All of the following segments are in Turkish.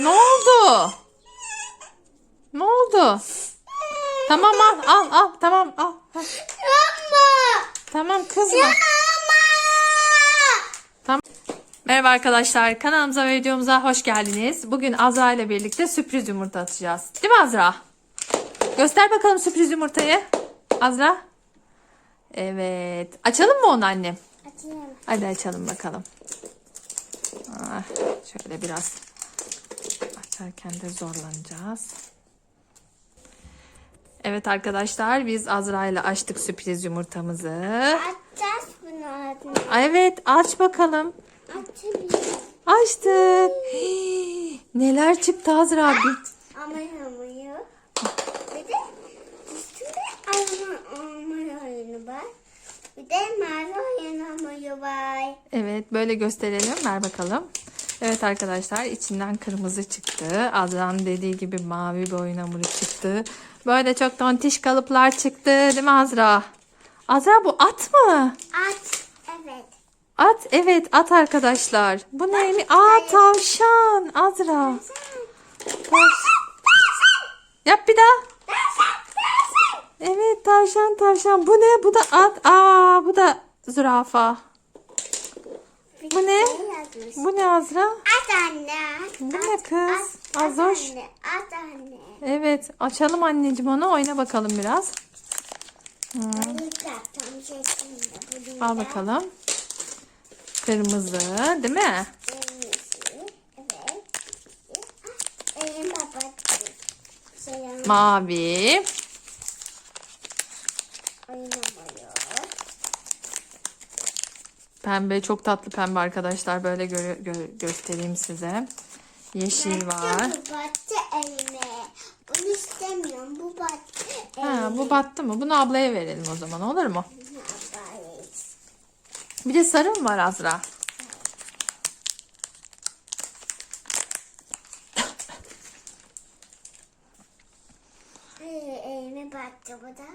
Ne oldu? Ne oldu? Tamam al al al tamam al. Yapma. Tamam kızma. Tamam. Merhaba arkadaşlar kanalımıza ve videomuza hoş geldiniz. Bugün Azra ile birlikte sürpriz yumurta atacağız. Değil mi Azra? Göster bakalım sürpriz yumurtayı. Azra. Evet. Açalım mı onu annem? Açayım. Hadi açalım bakalım. Ah, şöyle biraz açarken de zorlanacağız. Evet arkadaşlar biz Azra ile açtık sürpriz yumurtamızı. Açacağız bunu. Ay, Evet aç bakalım. Açabilirim. Açtık. Hii, neler çıktı Azra? Bir- Ama yamuyor. Bir de üstünde arama arama oyunu var. Bir de mavi oyun hamuru var. Evet böyle gösterelim. Ver bakalım. Evet arkadaşlar içinden kırmızı çıktı. Azra'nın dediği gibi mavi bir oyun hamuru çıktı. Böyle çok tontiş kalıplar çıktı. Değil mi Azra? Azra bu at mı? Aç. Evet. At evet at arkadaşlar. Bu neymiş? Aa tavşan Azra. Tav- Yap bir daha. Evet tavşan tavşan. Bu ne? Bu da at. Aa bu da zürafa. Bu ne? şey. Bu ne Azra? At anne. Bu ne kız? Azoş. anne. At anne. Evet açalım anneciğim onu oyna bakalım biraz. Şey. Bunu Al bakalım. Kırmızı değil mi? Elim babacığım. Selam. Mavi. Pembe çok tatlı pembe arkadaşlar. Böyle gö- gö- göstereyim size. Yeşil var. Bu battı elime. Bunu istemiyorum. Bu battı elime. Ha, bu battı mı? Bunu ablaya verelim o zaman olur mu? Bir de sarı mı var Azra? Ay, elime battı bu da.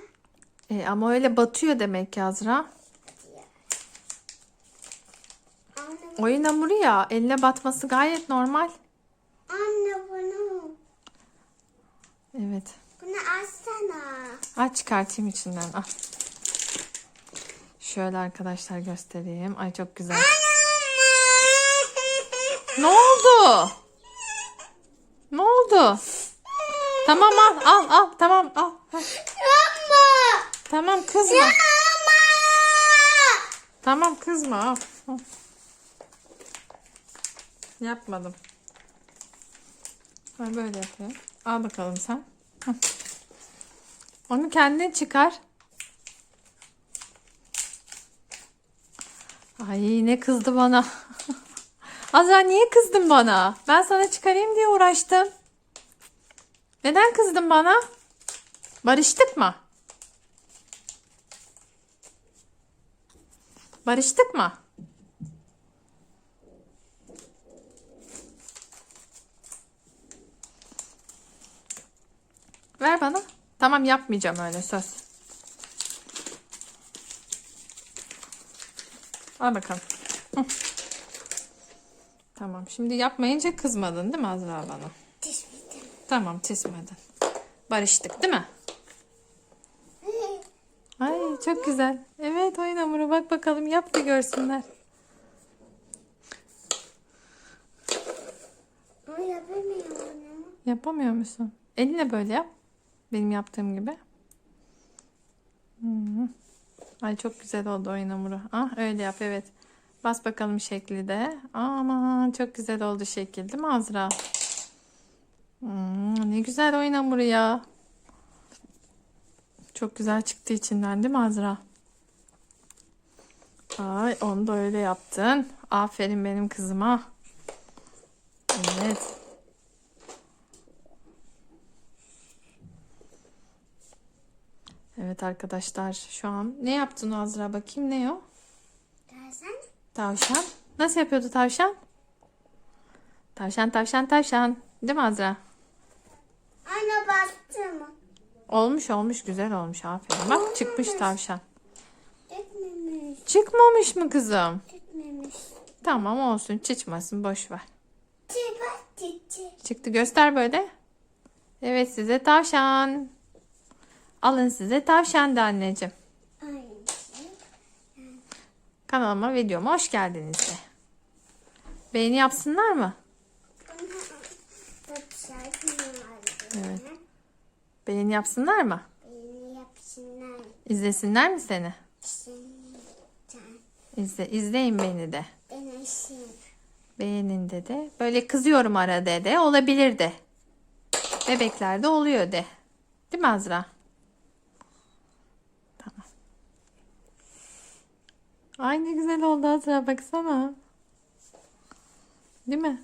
E, ama öyle batıyor demek ki Azra. Anne, Oyun hamuru ya. Eline batması gayet normal. anne bunu. Evet. Bunu açsana. Aç çıkartayım içinden. Al. Şöyle arkadaşlar göstereyim. Ay çok güzel. Ne oldu? Ne oldu? Tamam al al al tamam al. Yapma. Tamam kızma. Yapma. Tamam kızma al. Al. Yapmadım. Ben böyle yapıyorum. Al bakalım sen. Onu kendin çıkar. Ay ne kızdı bana. Azra niye kızdın bana? Ben sana çıkarayım diye uğraştım. Neden kızdın bana? Barıştık mı? Barıştık mı? Ver bana. Tamam yapmayacağım öyle söz. Al bakalım. Hı. Tamam şimdi yapmayınca kızmadın değil mi Azra bana? Düşmedim. Tamam tismedin. Barıştık değil mi? Ay çok güzel. Evet oyun hamuru bak bakalım yap da görsünler. Yapamıyor musun? Eline böyle yap. Benim yaptığım gibi. Hmm. Ay çok güzel oldu oyun hamuru. Ah öyle yap evet. Bas bakalım şekli de. Aman çok güzel oldu şekil değil mi Azra? Hmm, ne güzel oyun hamuru ya. Çok güzel çıktı içinden değil mi Azra? Ay onu da öyle yaptın. Aferin benim kızıma. Evet. Evet arkadaşlar şu an ne yaptın Azra bakayım ne o? Dersen Tavşan. Nasıl yapıyordu tavşan? Tavşan tavşan tavşan. Değil mi Azra? Anne bastı mı? Olmuş olmuş güzel olmuş aferin. Bak çıkmış tavşan. Çıkmamış. Çıkmamış mı kızım? Çıkmamış. Tamam olsun çıkmasın boş ver. Çıktı. Çıktı göster böyle. Evet size tavşan. Alın size tavşan da anneciğim. Kanalıma videoma hoş geldiniz de. Beğeni yapsınlar mı? Evet. Beğeni yapsınlar mı? Beni yapsınlar. İzlesinler mi seni? İzle, izleyin beni de. Beğenin de de. Böyle kızıyorum arada de. Olabilir de. Bebeklerde oluyor de. Değil mi Azra? Ay ne güzel oldu Azra baksana. Değil mi?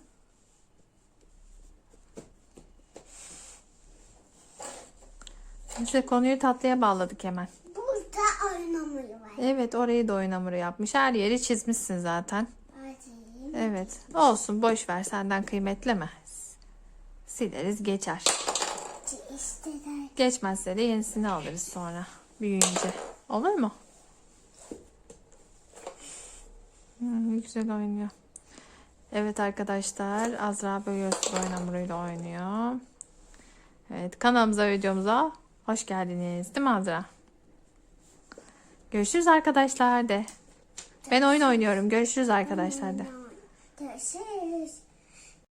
Neyse konuyu tatlıya bağladık hemen. Burada oynamıyor var. Evet orayı da oyun hamuru yapmış. Her yeri çizmişsin zaten. Hadi. Evet. Olsun boş ver senden kıymetli mi? Sileriz geçer. İsteler. Geçmezse de yenisini alırız sonra büyüyünce. Olur mu? Hmm, güzel oynuyor. Evet arkadaşlar Azra böyle oyun hamuruyla oynuyor. Evet kanalımıza videomuza hoş geldiniz. Değil mi Azra? Görüşürüz arkadaşlar de. Ben oyun oynuyorum. Görüşürüz arkadaşlar de. Görüşürüz.